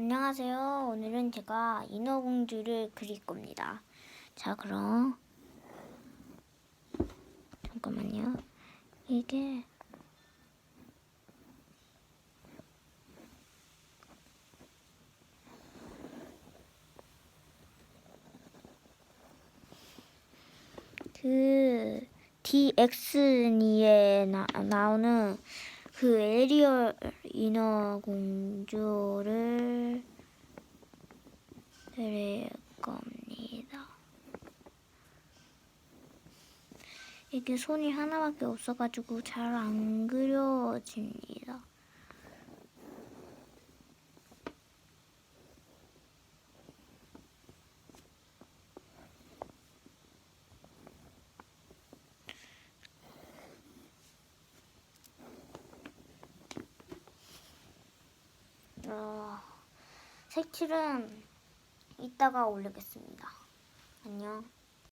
안녕하세요. 오늘은 제가 인어공주를 그릴 겁니다. 자, 그럼 잠깐만요. 이게 그 DX니에 나, 나오는 그 에리얼 인어 공주를 그릴 겁니다. 이게 손이 하나밖에 없어가지고 잘 안 그려집니다. 어, 색칠은 이따가 올리겠습니다. 안녕.